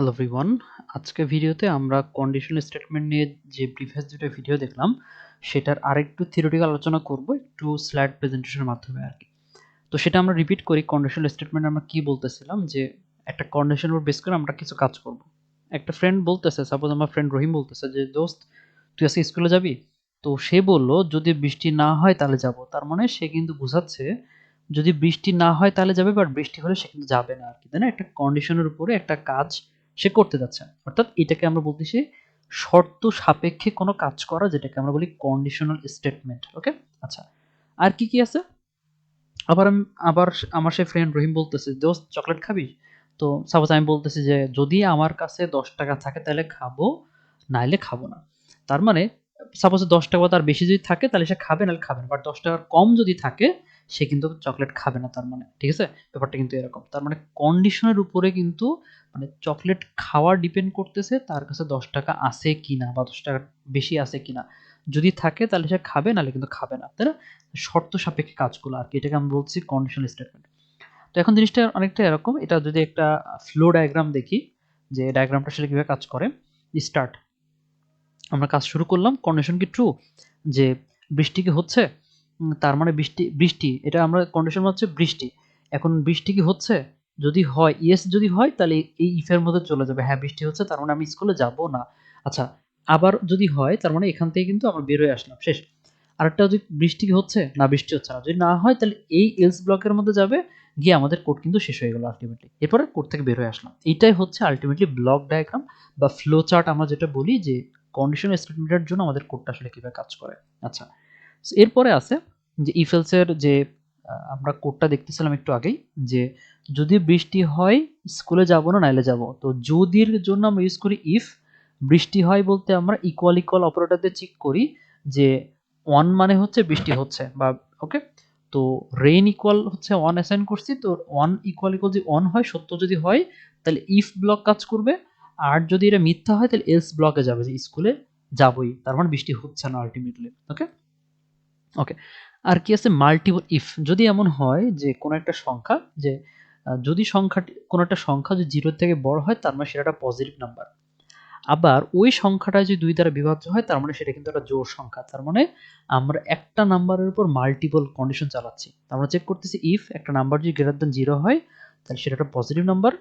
Hello everyone আজকে ভিডিওতে আমরা কন্ডিশনাল স্টেটমেন্ট নিয়ে যে প্রিভিয়াস দুটো ভিডিও দেখলাম, সেটার আরেকটু থিওরিটিক্যাল আলোচনা করব, একটু স্লাইড প্রেজেন্টেশনের মাধ্যমে আর কি তো সেটা আমরা রিপিট করি কন্ডিশনাল স্টেটমেন্ট আমরা কি বলতেছিলাম, যে একটা কন্ডিশনের উপর বেস করে আমরা কিছু কাজ করব। একটা ফ্রেন্ড বলতেছে সাপোজ আমার ফ্রেন্ড রহিম বলতেছে যে, দোস্ত, তুই আজকে স্কুলে যাবি? তো সে বলল, যদি বৃষ্টি না হয় তাহলে যাব। তার মানে সে কিন্তু বোঝাচ্ছে, যদি বৃষ্টি না হয় তাহলে যাবে বাট বৃষ্টি হলে সে কিন্তু যাবে না আর কি তাই না? একটা কন্ডিশনের উপরে একটা কাজ সে করতে যাচ্ছে। অর্থাৎ এটাকে আমরা বলতেছি শর্ত সাপেক্ষে কোনো কাজ করা, যেটাকে আমরা বলি কন্ডিশনাল স্টেটমেন্ট ওকে আচ্ছা আর কি কি আছে? আবার আমি, আবার আমার সে ফ্রেন্ড রহিম বলতেছে, দোস্ত চকলেট খাবি? তো সাপোজ আমি বলতেছি যে, যদি আমার কাছে দশ টাকা থাকে, তাহলে খাব, নাইলে খাব না। তার মানে সাপোজ দশ টাকা তার বেশি যদি থাকে, তাহলে সে খাবে, নাহলে খাবে না। বাট দশ টাকার কম যদি থাকে সে কিন্তু চকলেট খাবে না তার মানে ঠিক আছে? ব্যাপারটা কিন্তু এরকম। তার মানে কন্ডিশনের উপরে কিন্তু মানে চকলেট খাওয়া ডিপেন্ড করতেছে তার কাছে দশ টাকা আছে কিনা বা দশ টাকা বেশি আছে কিনা। যদি থাকে তাহলে সে খাবে, নাহলে কিন্তু খাবে না, তাই না? শর্ত সাপেক্ষে কাজগুলো আর কি, এটাকে আমি বলছি কন্ডিশনাল স্টেটমেন্ট তো এখন জিনিসটা অনেকটা এরকম, এটা যদি একটা ফ্লো ডায়াগ্রাম দেখি, যে ডায়াগ্রামটা আসলে কীভাবে কাজ করে? স্টার্ট আমরা কাজ শুরু করলাম কন্ডিশন কি ট্রু যে বৃষ্টি কি হচ্ছে? তার মানে বৃষ্টি বৃষ্টি। এটা আমরা কন্ডিশন হচ্ছে বৃষ্টি। এখন বৃষ্টি কি হচ্ছে? যদি হয় ইয়েস যদি হয়, তাহলে এই ইফের মধ্যে চলে যাবে। হ্যাঁ বৃষ্টি হচ্ছে, তার মানে আমি স্কুলে যাব না। আচ্ছা আবার যদি হয়, তার মানে এখান থেকে কিন্তু আমরা বের হয়ে আসলাম। শেষ। আরেকটা যদি বৃষ্টি কি হচ্ছে? না, বৃষ্টি হচ্ছে না। যদি না হয়, তাহলে এই এলস ব্লকের মধ্যে যাবে, গিয়ে আমাদের কোড কিন্তু শেষ হয়ে গেল আলটিমেটলি এরপরে কোড থেকে বের হয়ে আসলাম। এইটাই হচ্ছে আলটিমেটলি ব্লক ডায়াগ্রাম বা ফ্লো চার্ট আমরা যেটা বলি যে কন্ডিশন স্টেটমেন্টের জন্য আমাদের কোডটা আসলে কীভাবে কাজ করে। আচ্ছা এরপরে আছে যে ইফেলসের যে আমরা কোডটা দেখতেছিলাম একটু আগেই, যে যদি বৃষ্টি হয়, স্কুলে যাব না, নাইলে যাব। তো যদির জন্য আমরা ইউজ করি ইফ বৃষ্টি হয় বলতে আমরা ইকুয়াল ইকুয়াল অপারেটর দিয়ে চেক করি যে ওয়ান মানে হচ্ছে বৃষ্টি হচ্ছে বা ওকে তো রেইন ইকুয়াল হচ্ছে ওয়ান অ্যাসাইন করছি, তো ওয়ান ইকুয়াল ইকুয়াল যদি ওয়ান হয়, সত্য যদি হয়, তাহলে ইফ ব্লক কাজ করবে। আর যদি এটা মিথ্যা হয়, তাহলে এলস ব্লকে যাবে যে স্কুলে যাবই। তার মানে বৃষ্টি হচ্ছে না আলটিমেটলি ওকে ওকে আর কি আছে? মাল্টিপল ইফ যদি এমন হয় যে কোনো একটা সংখ্যা, যে যদি সংখ্যাটি, কোনো একটা সংখ্যা যদি জিরোর থেকে বড় হয়, তার মানে সেটা একটা পজিটিভ নাম্বার আবার ওই সংখ্যাটা যদি দুই দ্বারা বিভাজ্য হয়, তার মানে সেটা কিন্তু একটা জোর সংখ্যা। তার মানে আমরা একটা নাম্বারের উপর মাল্টিপল কন্ডিশন চালাচ্ছি। আমরা চেক করতেছি ইফ একটা নাম্বার যদি গ্রেটার দেন জিরো হয়, তাহলে সেটা একটা পজিটিভ নাম্বার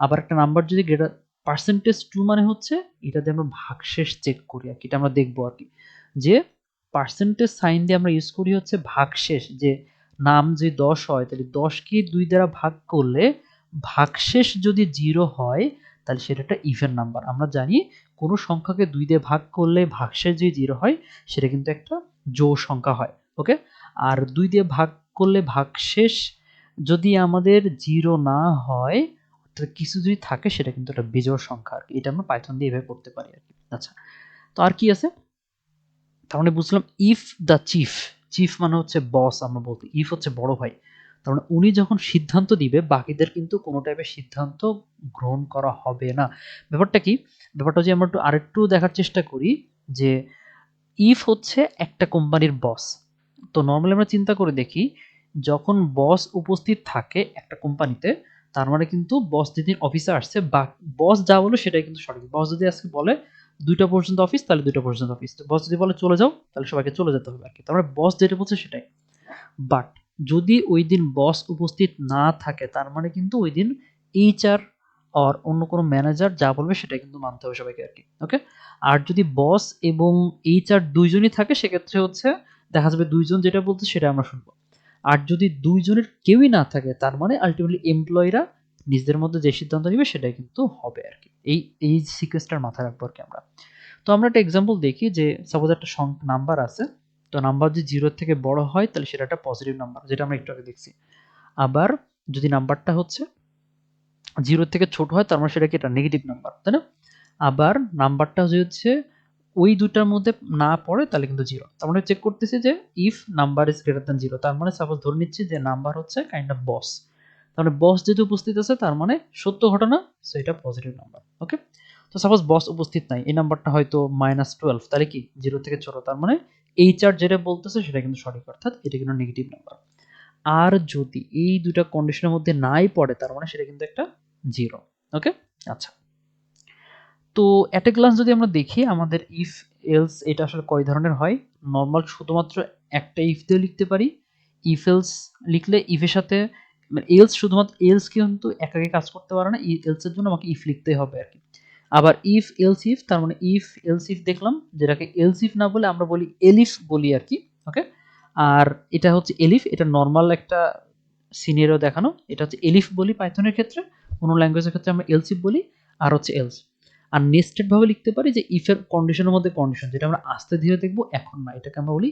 আবার একটা নাম্বার যদি গ্রেটার পার্সেন্টেজ টু মানে হচ্ছে এটাতে আমরা ভাগশেষ চেক করি আর কি। এটা আমরা দেখব আর কি। যে পার্সেন্টেজ সাইন দিয়ে আমরা ইউজ করি হচ্ছে ভাগশেষ যে নাম যদি দশ হয়, তাহলে দশকে দুই দ্বারা ভাগ করলে ভাগশেষ যদি জিরো হয়, তাহলে সেটা একটা ইভেন নাম্বার আমরা জানি কোনো সংখ্যাকে দুই দিয়ে ভাগ করলে ভাগশেষ যদি জিরো হয়, সেটা কিন্তু একটা জোর সংখ্যা হয় ওকে আর দুই দিয়ে ভাগ করলে ভাগশেষ যদি আমাদের জিরো না হয় অর্থাৎ কিছু যদি থাকে, সেটা কিন্তু একটা বিজোড় সংখ্যা আর কি। এটা আমরা পাইথন দিয়ে এভাবে করতে পারি আর কি। আচ্ছা তো আর কি আছে? তার মানে বুঝলাম ইফ দ্য চিফ চিফ মানে হচ্ছে বস আমরা বলতে ইফ হচ্ছে বড় ভাই। তার মানে উনি যখন সিদ্ধান্ত দিবে, বাকিদের কিন্তু কোনো টাইপের সিদ্ধান্ত গ্রহণ করা হবে না। ব্যাপারটা কি? ব্যাপারটা যে আমরা একটু আরেকটু দেখার চেষ্টা করি যে ইফ হচ্ছে একটা কোম্পানির বস তো নর্মালি আমরা চিন্তা করে দেখি, যখন বস উপস্থিত থাকে একটা কোম্পানিতে, তার মানে কিন্তু বস যেদিন অফিসে আসছে, বা বস যা বলো সেটাই কিন্তু সঠিক। বস যদি আজকে বলে দুইটা পর্যন্ত অফিস তাহলে দুইটা পর্যন্ত অফিস বস যদি বলে চলে যাও, তাহলে সবাইকে চলে যেতে হবে আর কি তারপরে বস যেটা বলছে সেটাই। বাট যদি ওই দিন বস উপস্থিত না থাকে, তার মানে কিন্তু ওই দিন এইচআর আর অন্য কোনো ম্যানেজার যা বলবে সেটাই কিন্তু মানতে হবে সবাইকে আর কি ওকে আর যদি বস এবং এইচআর দুইজনই থাকে, সেক্ষেত্রে হচ্ছে দেখা যাবে দুইজন যেটা বলছে সেটা আমরা শুনব। আর যদি দুইজনের কেউই না থাকে, তার মানে আলটিমেটলি এমপ্লয়িরা নিজেদের মধ্যে যে সিদ্ধান্ত নিবে সেটাই কিন্তু হবে আর কি। এই এই সিকোয়েন্সটার মাথায় রাখব আর কি আমরা। তো আমরা একটা এক্সাম্পল দেখি যে সাপোজ একটা নাম্বার আছে, তো নাম্বার যদি জিরোর থেকে বড় হয়, তাহলে সেটা একটা পজিটিভ নাম্বার যেটা আমরা একটু আগে দেখছি। আবার যদি নাম্বারটা হচ্ছে জিরোর থেকে ছোট হয়, তার মানে সেটা কি একটা নেগেটিভ নাম্বার তাই না? আবার নাম্বারটা যদি হচ্ছে ওই দুটার মধ্যে না পড়ে, তাহলে কিন্তু জিরো তার মানে চেক করতেছি যে if number is greater than zero তার মানে সাপোজ ধরে নিচ্ছি যে নাম্বার হচ্ছে কাইন্ড অফ বস মানে বস যেহেতু উপস্থিত আছে, তার মানে সত্য ঘটনা সো এটা পজিটিভ নাম্বার ওকে তো সাপোজ বস উপস্থিত নাই, এই নাম্বারটা হয়তো মাইনাস টুয়েলভ তাহলে কি? জিরো থেকে ছোট, তার মানে এই চার যেটা বলতেছে সেটা কিন্তু সঠিক, অর্থাৎ এটা কিন্তু নেগেটিভ নাম্বার আর যদি এই দুটা কন্ডিশনের মধ্যে নাই পড়ে, তার মানে সেটা কিন্তু একটা জিরো ওকে আচ্ছা। তো অ্যাট এ গ্লান্স যদি আমরা দেখি, আমাদের ইফ এলস এটা আসলে কয় ধরনের হয়? নর্মাল শুধুমাত্র একটা ইফ দিয়ে লিখতে পারি ইফ এলস লিখলে ইফের সাথে এলস শুধুমাত্র এলস কিন্তু একাকে কাজ করতে পারে না এলসের জন্য আমাকে ইফ লিখতে হবে আর কি। আবার ইফ এলস ইফ তার মানে ইফ এলস ইফ দেখলাম, যেটাকে এলস ইফ না বলে আমরা বলি এলিফ বলি আর কি ওকে আর এটা হচ্ছে এলিফ এটা নর্মাল একটা সিনিয়রও দেখানো। এটা হচ্ছে এলিফ বলি পাইথনের ক্ষেত্রে, কোনো ল্যাঙ্গুয়েজের ক্ষেত্রে আমরা এলস ইফ বলি, আর হচ্ছে এলস আর নেস্টেড ভাবে লিখতে পারি যে ইফের কন্ডিশনের মধ্যে কন্ডিশন যেটা আমরা আস্তে ধীরে দেখব এখন না। এটাকে আমরা বলি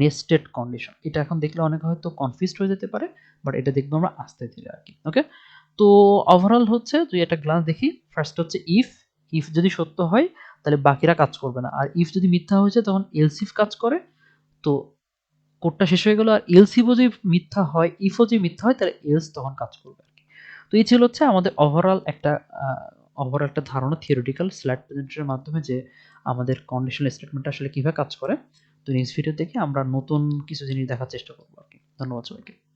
নেস্টেড কন্ডিশন এটা এখন দেখলে অনেক হয়তো কনফিউজড হয়ে যেতে পারে বাট এটা দেখব আমরা আস্তে ধীরে আর কি ওকে তো ওভারঅল হচ্ছে, তুই একটা গ্লাস দেখি। ফার্স্ট হচ্ছে ইফ ইফ যদি সত্য হয়, তাহলে বাকিরা কাজ করবে না। আর ইফ যদি মিথ্যা হয়েছে তখন এলসিফ কাজ করে। তো কোডটা শেষ হয়ে গেল, আর এলসিফও যদি মিথ্যা হয় ইফও যদি মিথ্যা হয়, তাহলে এলস তখন কাজ করবে আর কি। তো এই ছিল হচ্ছে আমাদের ওভারঅল একটা ওভারঅল একটা ধারণা থিওরিটিক্যাল স্ল্যাট প্রেজেন্টের মাধ্যমে যে আমাদের কন্ডিশনাল স্টেটমেন্ট আসলে কীভাবে কাজ করে। তো নেক্সট ভিডিও দেখে আমরা নতুন কিছু জিনিস দেখার চেষ্টা করব আর কি। ধন্যবাদ সবাইকে।